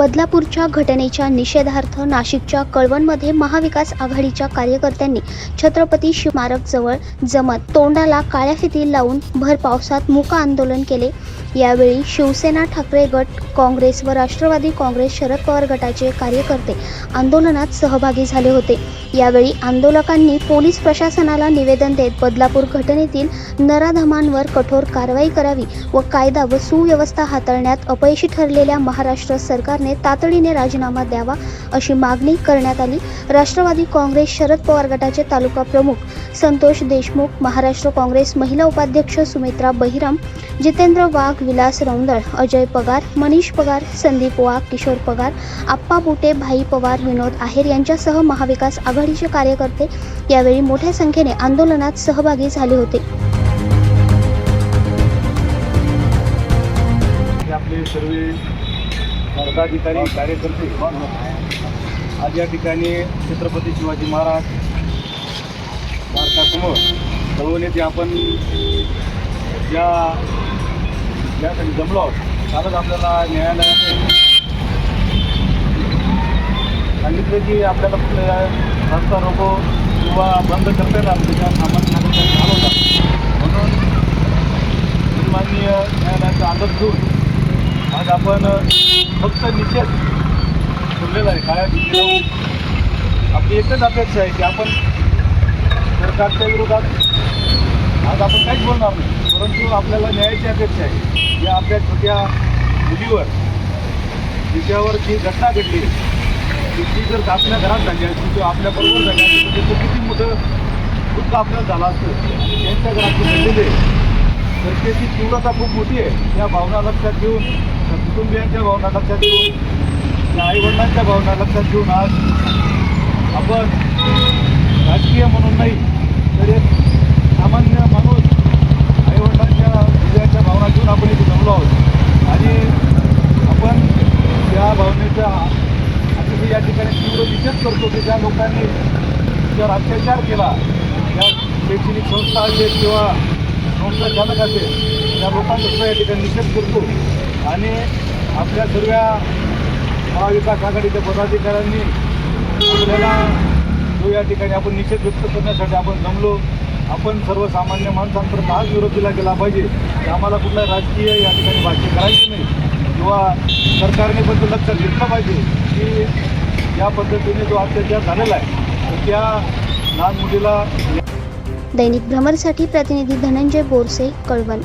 बदलापूरच्या घटनेच्या निषेधार्थ नाशिकच्या कळवणमध्ये महाविकास आघाडीच्या कार्यकर्त्यांनी छत्रपती स्मारक जवळ जमत तोंडाला काळ्या फिती लावून भर पावसात मूक आंदोलन केले. यावेळी शिवसेना ठाकरे गट काँग्रेस व राष्ट्रवादी काँग्रेस शरद पवार गटाचे कार्यकर्ते आंदोलनात सहभागी झाले होते. यावेळी आंदोलकांनी पोलीस प्रशासनाला निवेदन देत बदलापूर घटनेतील नराधमांवर कठोर कारवाई करावी व कायदा व सुव्यवस्था हाताळण्यात अपयशी ठरलेल्या महाराष्ट्र सरकारने तातडीने राजीनामा द्यावा अशी मागणी करण्यात आली. राष्ट्रवादी काँग्रेस शरद पवार गटाचे तालुका प्रमुख संतोष देशमुख महाराष्ट्र काँग्रेस महिला उपाध्यक्ष सुमित्रा बहिराम जितेंद्र वाघ विलास रौंदळ अजय पगार मनीष पगार संदीप वाघ किशोर पगार आप्पा बुटे भाई पवार विनोद आहेर यांच्यासह महाविकास आघाडीचे कार्यकर्ते यावेळी मोठ्या संख्येने आंदोलनात सहभागी झाले होते. आपले सर्व पदाधिकारी कार्यकर्ते. आज या ठिकाणी छत्रपती शिवाजी महाराज भारतासमोर कळवण येथे आपण या यासाठी जमलो आहोत कालच आपल्याला न्यायालयाने सांगितलं की आपल्याला कुठल्या रस्ता रोको किंवा बंद करता येतात त्याच्या सामान्य नागरिकांनी होता म्हणून सन्माननीय न्यायालयाचा आदर घेऊन आज आपण फक्त निषेध ठेवलेला आहे. काळ्या आपली एकच अपेक्षा आहे की आपण सरकारच्या विरोधात आज आपण काहीच बोलणार नाही. परंतु आपल्याला न्यायाची अपेक्षा आहे. या आपल्या छोट्या मुलीवर तिच्यावर जी घटना घडली ती जर आपल्या घरात झाली असती किंवा आपल्याबरोबर झाली असती तर किती मोठं दुःख आपल्याला झालं असतं. त्यांच्या घरात घडलेले तर त्याची तीव्रता खूप मोठी आहे. त्या भावना लक्षात घेऊन कुटुंबियांच्या भावना लक्षात घेऊन त्या आईवडिलांच्या भावना लक्षात घेऊन आज आपण राजकीय म्हणून नाही तर एक सामान्य माणूस आईवडिलांच्या विजयाच्या भावना घेऊन आपण इथे जमलो आहोत. आणि आपण त्या भावनेचा अतिशय या ठिकाणी तीव्र निषेध करतो की ज्या लोकांनी जर अत्याचार केला त्या शैक्षणिक संस्था आहेत किंवा संस्था चालक असेल त्या लोकांचा सुद्धा या ठिकाणी निषेध करतो. आणि आपल्या सर्व महाविकास आघाडीच्या पदाधिकाऱ्यांनी आपल्याला जो या ठिकाणी आपण निषेध व्यक्त करण्यासाठी आपण जमलो. आपण सर्वसामान्य माणसांपर्यंत हाच विरोध दिला गेला पाहिजे. की आम्हाला कुठला राजकीय या ठिकाणी भाष्य करायचे नाही. किंवा सरकारने पण लक्षात घेतलं पाहिजे की या पद्धतीने जो अत्याचार झालेला आहे तर त्या लहान मुलीला दैनिक भ्रमरसाठी प्रतिनिधी धनंजय बोरसे कळवण